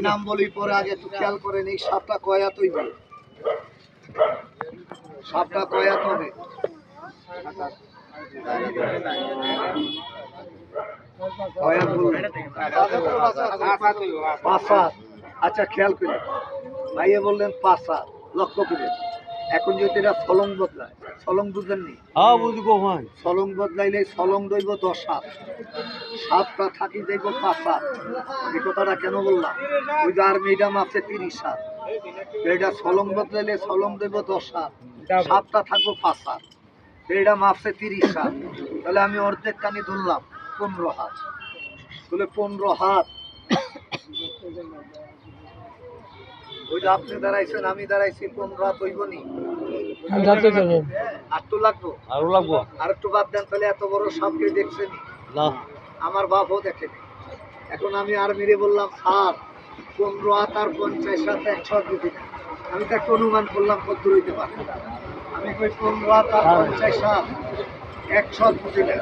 নাম বলি পরে আগে একটু খেয়াল করে নেই, সাপটা কয়া তুই সাপটা কয়া তবে। আচ্ছা খেয়াল করে। ভাইয়ে বললেন পাঁচ সাত লক্ষ্য করে। এখন যদি এটা সলং বদলায় সলং বুঝলেননি হ্যাঁ বুঝব ভাই। সলং বদলাইলে সলং দইব দশ সাত সাতটা থাকি যাইব পাঁচ সাত এই কথাটা কেন বললাম? ওই যে আর মিডিয়াম আছে তিরিশ সাত এটা সলং বদলাইলে সলং দইব দশ সাত সাতটা থাকব পাঁচ সাত এটা মাপছে তিরিশ সাত তাহলে আমি অর্ধেক কানি ধরলাম পনেরো হাত। তাহলে পনেরো হাত। ওই যে আপনি দাঁড়াইছেন আমি দাঁড়াইছি পনেরো হাত হইব নি আর তো লাগবো? আরও লাগবো? আর একটু বাদ দেন তাহলে এত বড় সাপকে দেখছেন না। আমার বাপও দেখেনি। এখন আমি আর মেরে বললাম সাত পনেরো হাত আর পঞ্চাশ হাত একশো দিতে আমি তো একটা অনুমান করলাম কত হইতে পারে আমি কই পনেরো হাত আর পঞ্চাশ হাত একশো বুঝিলেন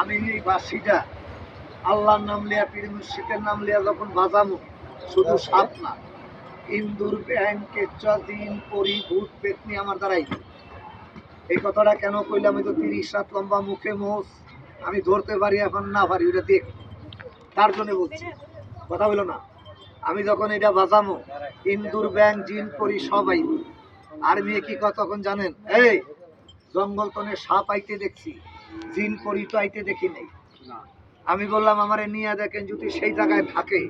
আমি এই বাসিটা আল্লাহর নাম লিয়া পীর মুর্শিদের নাম লিয়া যখন বাজামো শুধু সাপ না ইন্দুর ব্যাংকে দিন পরি ভূত পেতনি আমার দ্বারাই এই কথাটা কেন কইলাম? আমি তো তিরিশ সাত লম্বা মুখে মোষ আমি ধরতে পারি এখন না পারি ওটা দেখ। তার জন্য বলছি কথা বলো না। আমি যখন এটা বাজামো ইন্দুর ব্যাংক জিন পরি সবাই। আর মেয়ে কি কথা তখন জানেন? এই জঙ্গল তনে সাপ আইতে দেখছি জিন পরি তো আইতে দেখি নাই। আমি বললাম আমারে নিয়ে দেখেন যদি সেই জায়গায় থাকে।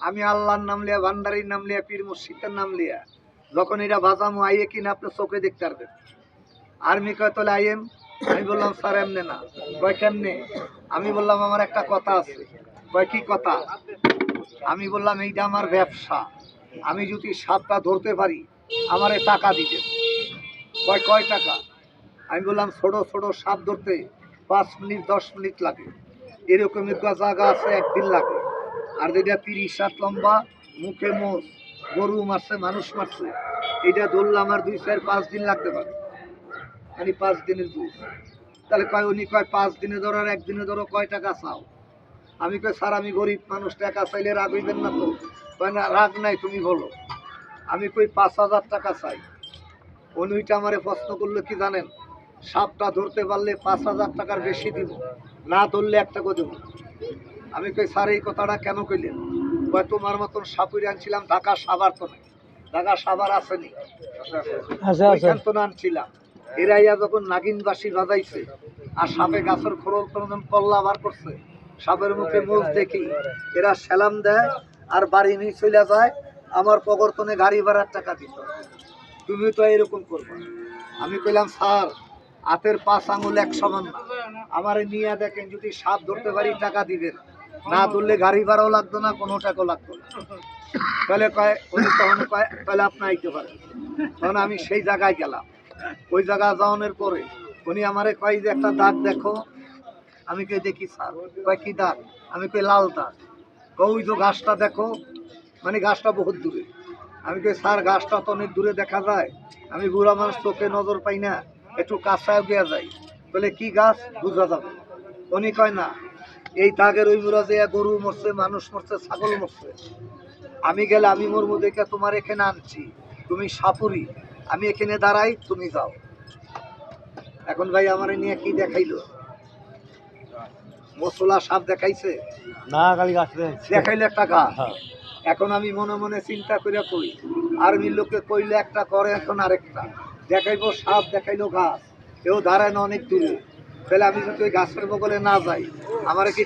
আমি আল্লাহর নাম লিয়া, ভান্ডারির নাম লিয়া, পীর মুর্শিদের নাম লিয়া। যখন এটা বাজামো আইয়ে কিনা, আপনি চোখে দেখতে পারবেন। আর্মি কয় তাহলে আইএম আমি বললাম, স্যার, এমনি না। কয়, কেমনে? আমি বললাম, আমার একটা কথা আছে। কয়, কি কথা? আমি বললাম, এইটা আমার ব্যবসা। আমি যদি সাপটা ধরতে পারি, আমারে টাকা দিতে কয় কয় টাকা? আমি বললাম, ছোট ছোট সাপ ধরতে পাঁচ মিনিট, দশ মিনিট লাগে। এরকম জায়গা আছে একদিন লাগে। আর যেটা তিরিশ সাত লম্বা, মুখে মোষ, গরু মারছে, মানুষ মারছে, এটা ধরলে আমার দুই চার, পাঁচ দিন লাগতে পারে। মানে পাঁচ দিনের দুধ তাহলে কয়, উনি কয়, পাঁচ দিনে ধরো আর একদিনে ধরো কয় টাকা চাও? আমি কই স্যার, আমি গরিব মানুষ, টাকা চাইলে রাগ হইবেন না তো? কয়, না, রাগ নাই, তুমি বলো। আমি কই, পাঁচ হাজার টাকা চাই। উনি ওইটা আমারে প্রশ্ন করল, কি জানেন? সাপটা ধরতে পারলে পাঁচ হাজার টাকার বেশি দিব, না ধরলে একটা টাকা দেবো আমি কই স্যার এই কথাটা কেন কইলেন? কয় তোমার মতন সাপুরি আনছিলাম ঢাকা সাবার তো নাই। ঢাকা সাবার আসেনি। ওইখান তো আনছিলাম। এরাইয়া যখন নাগিন বাসি বাজাইছে আর সাপে গাছের খোরল তখন কল্লা বার করছে সাপের মুখে মুখ দেখি এরা সেলাম দেয় আর বাড়ি নিয়ে চলে যায় আমার প্রবর্তনে গাড়ি ভাড়ার টাকা দিত। তুমি তো এরকম করবে। আমি কইলাম স্যার হাতের পাঁচ আঙুল এক সমান না। আমারে নিয়ে দেখেন যদি সাপ ধরতে পারি টাকা দিবেন না তুললে গাড়ি ভাড়াও লাগতো না, কোনো টাকাও লাগতো না। তাহলে কয়, উনি তখন কয়, তাহলে আপনি আইতে পারেন। তখন আমি সেই জায়গায় গেলাম। ওই জায়গা যাওয়ানোর পরে উনি আমারে কয় যে, একটা দাগ দেখো। আমি কই, দেখি স্যার। কয়, কি দাগ আমি কই, লাল দাগ ওই যে গাছটা দেখো মানে গাছটা বহুত দূরে। আমি কই, স্যার গাছটা তো অনেক দূরে দেখা যায়। আমি বুড়া মানুষ, চোখে নজর পাই না। একটু কাছায় গিয়া যাই। বলে, কি গাছ? বুঝা যাবে উনি কয়, না এই তাগের ওই মুরা যে গরু মরছে মানুষ মরছে ছাগল মরছে। আমি গেলে আমি মরমু দেখে তোমার এখানে আনছি। তুমি সাপুরি আমি এখানে দাঁড়াই তুমি যাও। এখন ভাই আমার নিয়ে কি দেখাইলো? মশলা সাপ দেখাইছে? না খালি গাছ দেখাইলো একটা গাছ। হ্যাঁ। এখন আমি মনে মনে চিন্তা করে কই আর্মির লোককে কইলে একটা করে এখন আরেকটা। দেখাইবো সাপ দেখাইলো গাছ। কেউ দাঁড়ায় না অনেক দূরে। তাহলে আমি যদি গাছের বগলে না যাই আমার কি